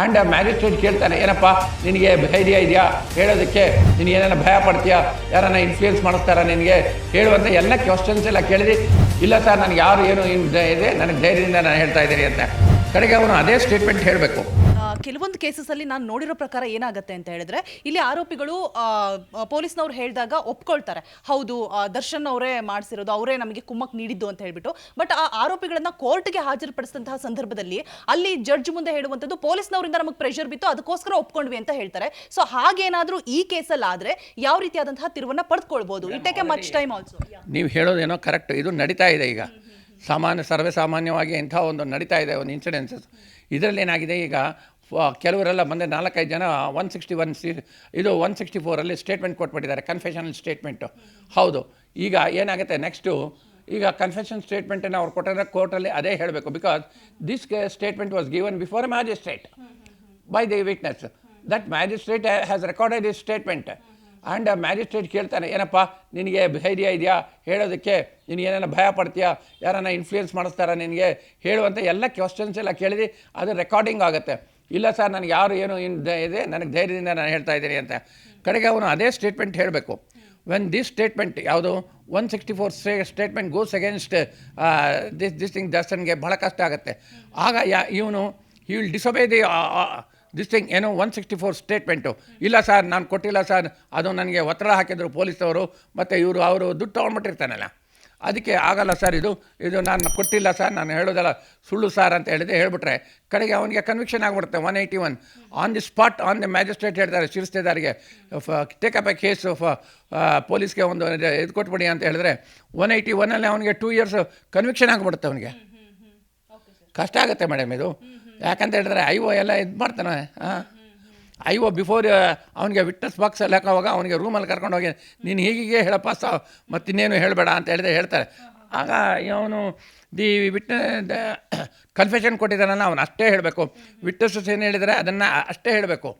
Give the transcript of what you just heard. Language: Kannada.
ಆ್ಯಂಡ್ ಮ್ಯಾಜಿಸ್ಟ್ರೇಟ್ ಕೇಳ್ತಾನೆ, ಏನಪ್ಪ, ನಿನಗೆ ಧೈರ್ಯ ಇದೆಯಾ? ಹೇಳೋದಕ್ಕೆ ನೀನು ಏನೇನೋ ಭಯ ಪಡ್ತೀಯಾ? ಯಾರನ್ನ ಇನ್ಫ್ಲೂಯೆನ್ಸ್ ಮಾಡಿಸ್ತಾರ ನಿನಗೆ? ಹೇಳುವಂಥ ಎಲ್ಲ ಕ್ವಶನ್ಸ್ ಎಲ್ಲ ಕೇಳಿದಿ. ಇಲ್ಲ ಸರ್ ನನಗೆ ಯಾರು ಏನು ಇದೆ, ನನಗೆ ಧೈರ್ಯದಿಂದ ನಾನು ಹೇಳ್ತಾ ಇದ್ದೀನಿ ಅಂತ. ಕಡೆಗೆ ಅವನು ಅದೇ ಸ್ಟೇಟ್ಮೆಂಟ್ ಹೇಳಬೇಕು. ಕೆಲವೊಂದು ಕೇಸಸ್ ಅಲ್ಲಿ ನಾನು ನೋಡಿರೋ ಪ್ರಕಾರ ಏನಾಗುತ್ತೆ ಅಂತ ಹೇಳಿದ್ರೆ, ಇಲ್ಲಿ ಆರೋಪಿಗಳು ಪೊಲೀಸ್ನವ್ರು ಹೇಳಿದಾಗ ಒಪ್ಕೊಳ್ತಾರೆ. ಹೌದು ದರ್ಶನ್ ಅವರೇ ಮಾಡಿಸಿರೋದು, ಅವರೇ ನಮಗೆ ಕುಮ್ಮಕ್ ನೀಡಿದ್ದು ಅಂತ ಹೇಳ್ಬಿಟ್ಟು. ಬಟ್ ಆ ಆರೋಪಿಗಳನ್ನ ಕೋರ್ಟ್ಗೆ ಹಾಜರುಪಡಿಸಿದಂತಹ ಸಂದರ್ಭದಲ್ಲಿ ಅಲ್ಲಿ ಜಡ್ಜ್ ಮುಂದೆ ಹೇಳುವಂಥದ್ದು ಪೊಲೀಸ್ನವರಿಂದ ನಮಗೆ ಪ್ರೆಷರ್ ಬಿತ್ತು, ಅದಕ್ಕೋಸ್ಕರ ಒಪ್ಕೊಂಡ್ವಿ ಅಂತ ಹೇಳ್ತಾರೆ. ಸೊ ಹಾಗೇನಾದರೂ ಈ ಕೇಸಲ್ಲಿ ಆದ್ರೆ ಯಾವ ರೀತಿಯಾದಂತಹ ತಿರುವನ್ನ ಪಡೆದುಕೊಳ್ಬೋದು it take a much time also ನೀವು ಹೇಳೋದೇನೋ ಕರೆಕ್ಟ್ ಇದು ನಡೀತಾ ಇದೆ ಈಗ. ಸಾಮಾನ್ಯ ಸರ್ವೇ ಸಾಮಾನ್ಯವಾಗಿ ಇಂಥ ಒಂದು ನಡೀತಾ ಇದೆ, ಒಂದು ಇನ್ಸಿಡೆನ್ಸಸ್ ಇದರಲ್ಲಿ ಏನಾಗಿದೆ ಈಗ ಕೆಲವರೆಲ್ಲ ಬಂದೆ ನಾಲ್ಕೈದು ಜನ ಒನ್ ಸಿಕ್ಸ್ಟಿ ಒನ್ ಸಿ, ಇದು ಒನ್ ಸಿಕ್ಸ್ಟಿ ಫೋರಲ್ಲಿ ಸ್ಟೇಟ್ಮೆಂಟ್ ಕೊಟ್ಬಿಟ್ಟಿದ್ದಾರೆ ಕನ್ಫೆಷನಲ್ ಸ್ಟೇಟ್ಮೆಂಟು ಹೌದು. ಈಗ ಏನಾಗುತ್ತೆ ನೆಕ್ಸ್ಟು ಈಗ ಕನ್ಫೆಷನ್ ಸ್ಟೇಟ್ಮೆಂಟನ್ನು ಅವ್ರು ಕೊಟ್ಟರೆ ಕೋರ್ಟಲ್ಲಿ ಅದೇ ಹೇಳಬೇಕು because this statement was given before magistrate by the witness that magistrate has recorded is statement and magistrate ಕೇಳ್ತಾನೆ, ಏನಪ್ಪ, ನಿನಗೆ ಧೈರ್ಯ ಇದೆಯಾ? ಹೇಳೋದಕ್ಕೆ ನಿನಗೆ ಏನಾರ ಭಯ ಪಡ್ತೀಯಾ? ಯಾರನ್ನ ಇನ್ಫ್ಲೂಯೆನ್ಸ್ ಮಾಡಿಸ್ತಾರ ನಿನಗೆ? ಹೇಳುವಂಥ ಎಲ್ಲ ಕ್ವಶನ್ಸ್ ಎಲ್ಲ ಕೇಳಿದಿ, ಅದು ರೆಕಾರ್ಡಿಂಗ್ ಆಗುತ್ತೆ. ಇಲ್ಲ ಸರ್, ನನಗೆ ಯಾರು ಏನು ಇದೆ, ನನಗೆ ಧೈರ್ಯದಿಂದ ನಾನು ಹೇಳ್ತಾ ಇದ್ದೀನಿ ಅಂತ. ಕಡೆಗೆ ಅವನು ಅದೇ ಸ್ಟೇಟ್ಮೆಂಟ್ ಹೇಳಬೇಕು. ವೆನ್ ದಿಸ್ ಸ್ಟೇಟ್ಮೆಂಟ್ ಯಾವುದು one sixty four stay statement goes against this this thing ದರ್ಶನ್ಗೆ ಭಾಳ ಕಷ್ಟ ಆಗುತ್ತೆ. ಆಗ ಯಾ, ಇವನು he will disobey the this thing ಏನೋ ಒನ್ ಸಿಕ್ಸ್ಟಿ ಫೋರ್ ಸ್ಟೇಟ್ಮೆಂಟು ಇಲ್ಲ ಸರ್, ನಾನು ಕೊಟ್ಟಿಲ್ಲ ಸರ್, ಅದು ನನಗೆ ಒತ್ತಡ ಹಾಕಿದ್ರು ಪೊಲೀಸವರು, ಮತ್ತು ಇವರು, ಅವರು ದುಡ್ಡು ತೊಗೊಂಡ್ಬಿಟ್ಟಿರ್ತಾನಲ್ಲ. ಅದಕ್ಕೆ ಆಗಲ್ಲ ಸರ್ ಇದು. ಇದು ನಾನು ಕೊಟ್ಟಿಲ್ಲ ಸರ್ ನಾನು ಹೇಳೋದಲ್ಲ ಸುಳ್ಳು ಸರ್ ಅಂತ ಹೇಳಿದೆ ಹೇಳಿಬಿಟ್ರೆ ಕಡೆಗೆ ಅವನಿಗೆ ಕನ್ವಿಕ್ಷನ್ ಆಗಿಬಿಡುತ್ತೆ one eighty one on the spot on the magistrate ಹೇಳ್ತಾರೆ ಶಿರಸ್ತೇದಾರಿಗೆ take up a case of ಪೊಲೀಸ್ಗೆ ಒಂದು ಇದು ಕೊಟ್ಬಿಡಿ ಅಂತ ಹೇಳಿದ್ರೆ ಒನ್ ಏಯ್ಟಿ ಒನ್ನಲ್ಲಿ ಅವನಿಗೆ ಟೂ ಇಯರ್ಸ್ ಕನ್ವಿಕ್ಷನ್ ಆಗಿಬಿಡುತ್ತೆ ಅವನಿಗೆ. ಕಷ್ಟ ಆಗುತ್ತೆ ಮೇಡಮ್ ಇದು. ಯಾಕಂತ ಹೇಳಿದ್ರೆ ಐ ಓ ಎಲ್ಲ ಇದು ಮಾಡ್ತಾನೆ ಹಾಂ ಒ ಬಿಫೋರ್ ಅವನಿಗೆ ವಿಟ್ನೆಸ್ ಬಾಕ್ಸ್ ಅಲ್ಲಿ ಹಾಕೋವಾಗ ಅವನಿಗೆ ರೂಮಲ್ಲಿ ಕರ್ಕೊಂಡು ಹೋಗಿ, ನೀನು ಹೀಗೆ ಹೇಳಪ್ಪ, ಸಾ, ಮತ್ತಿನ್ನೇನು ಹೇಳಬೇಡ ಅಂತ ಹೇಳಿದ್ರೆ ಹೇಳ್ತಾರೆ. ಆಗ ಅವನು ದಿ ವಿಟ್ನ ಕನ್ಫೆಷನ್ ಕೊಟ್ಟಿದ್ದಾನಲ್ಲ, ಅವನು ಅಷ್ಟೇ ಹೇಳಬೇಕು. ವಿಟ್ನೆಸಸ್ ಏನು ಹೇಳಿದರೆ ಅದನ್ನು ಅಷ್ಟೇ ಹೇಳಬೇಕು.